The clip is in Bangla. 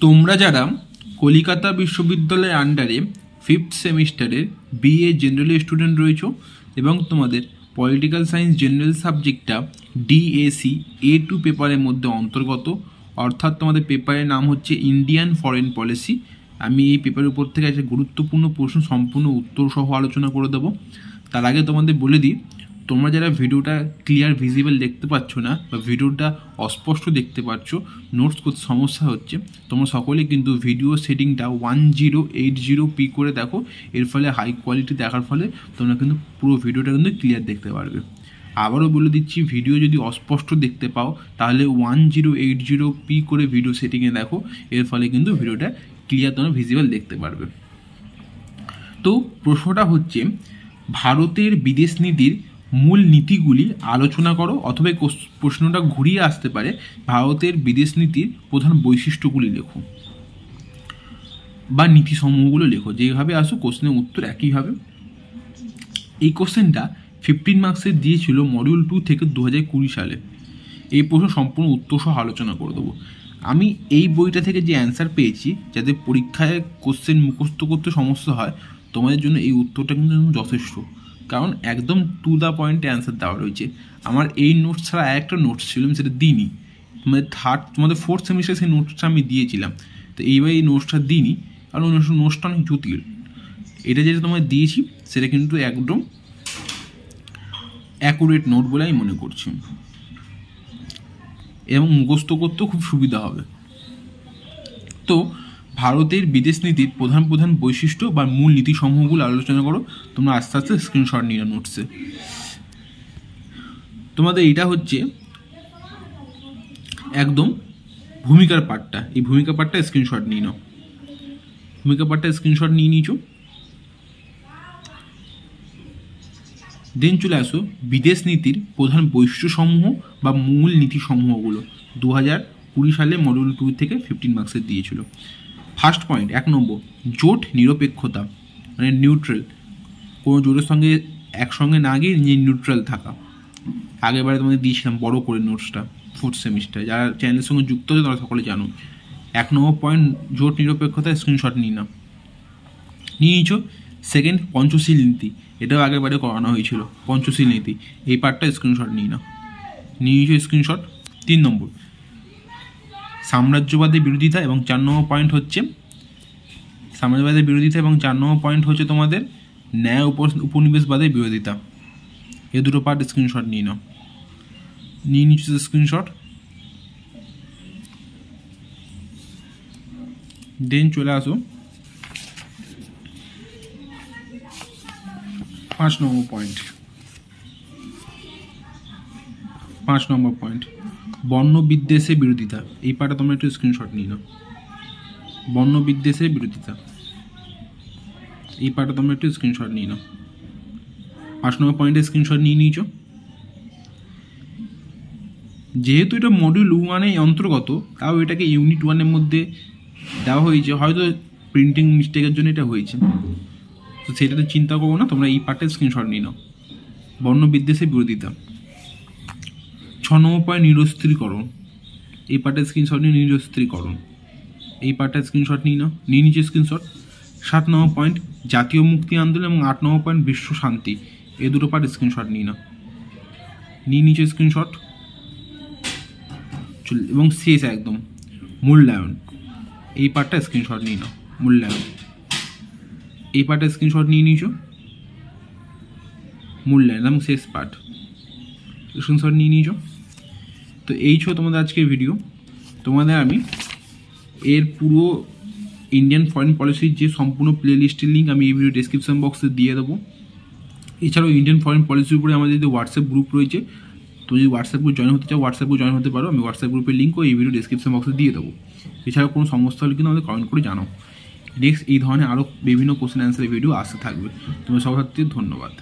তোমরা যারা কলিকাতা বিশ্ববিদ্যালয়ের আন্ডারে ফিফথ সেমিস্টারের বিএ জেনারেল স্টুডেন্ট রয়েছো এবং তোমাদের পলিটিক্যাল সায়েন্স জেনারেল সাবজেক্টটা ডিএসি এ টু পেপারের মধ্যে অন্তর্গত, অর্থাৎ তোমাদের পেপারের নাম হচ্ছে ইন্ডিয়ান ফরেন পলিসি আমি এই পেপারের উপর থেকে একটা গুরুত্বপূর্ণ প্রশ্ন, সম্পূর্ণ উত্তর সহ আলোচনা করে দেবো। তার আগে তোমাদের বলে দিই তোমরা যারা ভিডিওটা ক্লিয়ার ভিজিবল দেখতে পাচ্ছ না বা ভিডিওটা অস্পষ্ট দেখতে পাচ্ছ নোটস করতে সমস্যা হচ্ছে, তোমরা সকলে কিন্তু video সেটিংটা one zero eight zero P করে দেখো, এর ফলে হাই কোয়ালিটি দেখার ফলে তোমরা কিন্তু পুরো ভিডিওটা কিন্তু ক্লিয়ার দেখতে পারবে। আবারও বলে দিচ্ছি ভিডিও যদি অস্পষ্ট দেখতে পাও, তাহলে one zero eight zero P করে ভিডিও সেটিংয়ে দেখো, এর ফলে কিন্তু ভিডিওটা ক্লিয়ার তোমরা ভিজিবল দেখতে পারবে। তো প্রশ্নটা হচ্ছে, ভারতের বিদেশ নীতির মূল নীতিগুলি আলোচনা করো অথবা প্রশ্নটা ঘুরিয়ে আসতে পারে ভারতের বিদেশ নীতির প্রধান বৈশিষ্ট্যগুলি লেখো। বা নীতিসমূহগুলো লেখো, যেভাবে আসো কোশ্চেনের উত্তর একই হবে এই কোশ্চেনটা ফিফটিন মার্কসের দিয়েছিল মডিউল টু থেকে দু হাজার কুড়ি সালে। এই প্রশ্ন সম্পূর্ণ উত্তর সহ আলোচনা করে দেবো। আমি এই বইটা থেকে যে অ্যান্সার পেয়েছি, যাতে পরীক্ষায় কোশ্চেন মুখস্থ করতে সমস্যা হয়, তোমাদের জন্য এই উত্তরটা কিন্তু যথেষ্ট। কারণ একদম টু দ্য পয়েন্টে অ্যান্সার দেওয়া রয়েছে। আমার এই নোটস ছাড়া একটা নোটস ছিল, আমি সেটা দিইনি। তোমাদের থার্ড তোমাদের ফোর্থ সেমিস্টার সেই নোটসটা আমি দিয়েছিলাম। তো এইবার এই নোটসটা দিইনি, কারণ ওই নোটসটা অনেক জটিল। এটা যেটা তোমায় দিয়েছি, সেটা কিন্তু একদম অ্যাকুরেট নোট বলে আমি মনে করছি। এবং মুখস্থ করতেও খুব সুবিধা হবে। তো ভারতের বিদেশ নীতির প্রধান প্রধান বৈশিষ্ট্য বা মূল নীতিসমূহগুলো আলোচনা করো। তোমরা আস্তে আস্তে স্ক্রিনশট নিয়ে নোটসে তোমাদের এটা হচ্ছে একদম ভূমিকার পার্টটা। এই ভূমিকা পার্টটা স্ক্রিনশট নিয়ে নাও। ভূমিকা পার্টটা স্ক্রিনশট নিয়ে নিয়েছো। দেন চলে আসো বিদেশ নীতির প্রধান বৈশিষ্ট্যসমূহ বা মূল নীতিসমূহগুলো। দু হাজার কুড়ি সালে মডিউল টু থেকে ফিফটিন মার্কসের দিয়েছিল। ফার্স্ট পয়েন্ট, এক নম্বর, জোট নিরপেক্ষতা মানে নিউট্রাল কোনো জোটের সঙ্গে একসঙ্গে না গিয়ে নিজে নিউট্রাল থাকা। আগেরবারে তোমাদের দিয়েছিলাম বড় করে নোটসটা ফোর্থ সেমিস্টার যারা চ্যানেলের সঙ্গে যুক্ত আছে তারা সকলে জানো। এক নম্বর পয়েন্ট জোট নিরপেক্ষতা স্ক্রিনশট নিয়ে না। নিয়ে নিয়েছো। সেকেন্ড পঞ্চশীল নীতি, এটাও আগের বারে করানো হয়েছিল, পঞ্চশীল নীতি, এই পার্টটা স্ক্রিনশট নিই না। নিয়ে নিয়েছো স্ক্রিনশট তিন নম্বর সাম্রাজ্যবাদের বিরোধিতা এবং চার নম্বর পয়েন্ট হচ্ছে, সাম্রাজ্যবাদের বিরোধিতা এবং চার নম্বর পয়েন্ট হচ্ছে তোমাদের ন্যায় উপ- উপনিবেশবাদের বিরোধিতা। এ দুটো পার্ট স্ক্রিনশট নিয়ে নাও। নিয়ে নিচ্ছ স্ক্রিনশট দেন চলে আসো। পাঁচ নম্বর পয়েন্ট পাঁচ নম্বর পয়েন্ট বর্ণ বিদ্বেষের বিরোধিতা। এই পাটা তোমরা একটু স্ক্রিনশট নিয়ে নাও। বর্ণ বিদ্বেষের বিরোধিতা। এই পাটা তোমরা একটু স্ক্রিনশট নিয়ে নাও। পাঁচ নম্বর পয়েন্টে স্ক্রিনশট নিয়ে নিয়েছো। যেহেতু এটা মডিউল ওয়ানে অন্তর্গত, তাও এটাকে ইউনিট ওয়ানের মধ্যে দেওয়া হয়েছে। হয়তো প্রিন্টিং মিস্টেকের জন্য এটা হয়েছে। তো সেটাতে চিন্তা করব না, তোমরা এই পার্টের স্ক্রিনশট নিয়ে নাও। বর্ণ বিদ্বেষের বিরোধিতা। নম্বর পয়েন্ট নিরস্ত্রীকরণ এই পার্টের স্ক্রিনশট নিয়ে নিরস্ত্রীকরণ এই পার্টের স্ক্রিনশট নিয়ে নাও নিয়ে নিচে স্ক্রিনশট সাত নম্বর পয়েন্ট জাতীয় মুক্তি আন্দোলন এবং আট নম্বর পয়েন্ট বিশ্ব শান্তি। এই দুটো পার্ট স্ক্রিনশট নিয়ে নাও নিয়ে নিচে স্ক্রিনশট এবং শেষ একদম। মূল্যায়ন। এই পার্টটা স্ক্রিনশট নিয়ে নাও মূল্যায়ন। এই পার্টের স্ক্রিনশট নিয়ে নিয়েছো মূল্যায়ন, এবং শেষ পার্ট স্ক্রিনশট নিয়ে নিয়েছো তো এই ছিল তোমাদের আজকের ভিডিও তোমাদের আমি এর পুরো ইন্ডিয়ান ফরেন পলিসির যে সম্পূর্ণ প্লে লিস্টের লিঙ্ক আমি এই ভিডিও ডিসক্রিপশন বক্সে দিয়ে দেবো। এছাড়াও ইন্ডিয়ান ফরেন পলিসির উপরে আমাদের যে হোয়াটসঅ্যাপ গ্রুপ রয়েছে তুমি যদি হোয়াটসঅ্যাপ গ্রুপ জয়েন হতে চাও হোয়াটসঅ্যাপ গ্রুপ জয়েন হতে পারো। আমি হোয়াটসঅ্যাপ গ্রুপের লিঙ্কও এই ভিডিও ডিসক্রিপশন বক্সে দিয়ে দেবো। এছাড়াও কোনো সমস্যা হলে কিন্তু আমাদের কমেন্ট করে জানাও। নেক্সট এই ধরনের আরও বিভিন্ন কোশ্চেন অ্যান্সারের ভিডিও আসতে থাকবে। তোমার সবার ধন্যবাদ।